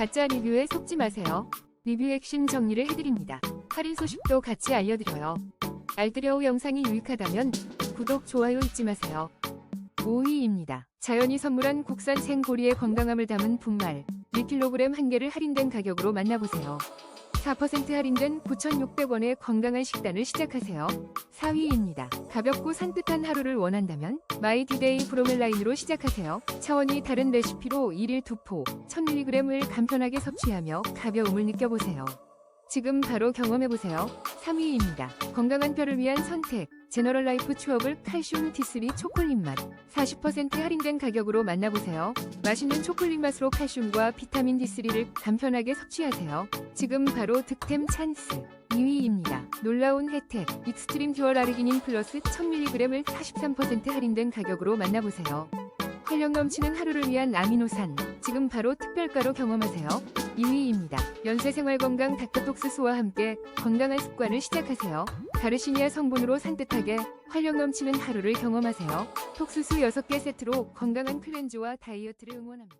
가짜 리뷰에 속지 마세요. 리뷰 핵심 정리를 해드립니다. 할인 소식도 같이 알려드려요. 알뜰여우 영상이 유익하다면 구독, 좋아요 잊지 마세요. 5위입니다. 자연이 선물한 국산 생고리의 건강함을 담은 분말 1kg 한 개를 할인된 가격으로 만나보세요. 4% 할인된 9,600원의 건강한 식단을 시작하세요. 4위입니다. 가볍고 산뜻한 하루를 원한다면 마이디데이 브로멜라인으로 시작하세요. 차원이 다른 레시피로 1일 2포 1000mg을 간편하게 섭취하며 가벼움을 느껴보세요. 지금 바로 경험해보세요. 3위입니다. 건강한 뼈를 위한 선택. 제너럴 라이프 추어블 칼슘 D3 초콜릿 맛. 40% 할인된 가격으로 만나보세요. 맛있는 초콜릿 맛으로 칼슘과 비타민 D3를 간편하게 섭취하세요. 지금 바로 득템 찬스. 2위입니다. 놀라운 혜택. 익스트림 듀얼 아르기닌 플러스 1000mg을 43% 할인된 가격으로 만나보세요. 활력 넘치는 하루를 위한 아미노산. 지금 바로 특별가로 경험하세요. 2위입니다. 연세생활건강 닥터톡스스와 함께 건강한 습관을 시작하세요. 가르시니아 성분으로 산뜻하게 활력 넘치는 하루를 경험하세요. 톡스수 6개 세트로 건강한 클렌즈와 다이어트를 응원합니다.